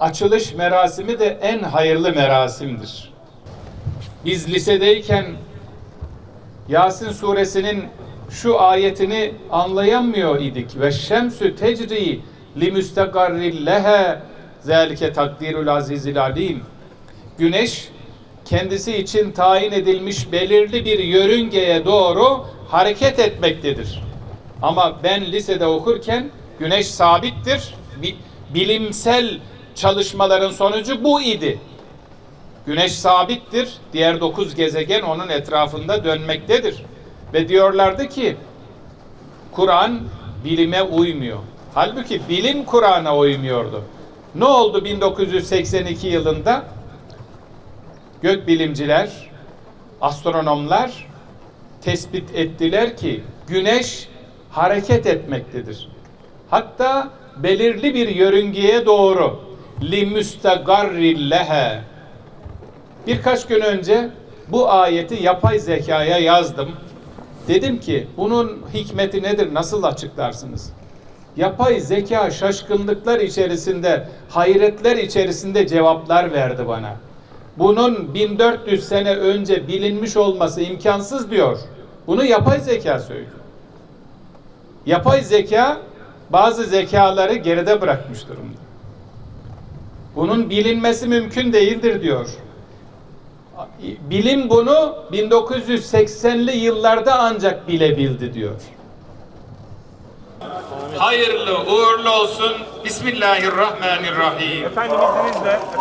açılış merasimi de en hayırlı merasimdir. Biz lisedeyken Yasin suresinin şu ayetini anlayamıyor idik. Ve şemsü tecri li müstakarril lehe zelike takdirul azizil alim. Güneş kendisi için tayin edilmiş belirli bir yörüngeye doğru hareket etmektedir. Ama ben lisede okurken güneş sabittir. Bi- bilimsel çalışmaların sonucu bu idi. Güneş sabittir. Diğer dokuz gezegen onun etrafında dönmektedir. Ve diyorlardı ki Kur'an bilime uymuyor. Halbuki bilim Kur'an'a uymuyordu. Ne oldu 1982 yılında? Gökbilimciler, astronomlar tespit ettiler ki güneş hareket etmektedir. Hatta belirli bir yörüngeye doğru li müstegarrillehe Birkaç gün önce bu ayeti yapay zekaya yazdım. Dedim ki bunun hikmeti nedir? Nasıl açıklarsınız? Yapay zeka şaşkınlıklar içerisinde, hayretler içerisinde cevaplar verdi bana. Bunun 1400 sene önce bilinmiş olması imkansız diyor. Bunu yapay zeka söylüyor. Yapay zeka bazı zekaları geride bırakmış durumda. Bunun bilinmesi mümkün değildir diyor. Bilim bunu 1980'li yıllarda ancak bilebildi diyor. Hayırlı uğurlu olsun. Bismillahirrahmanirrahim. Efendim izninizle efendim.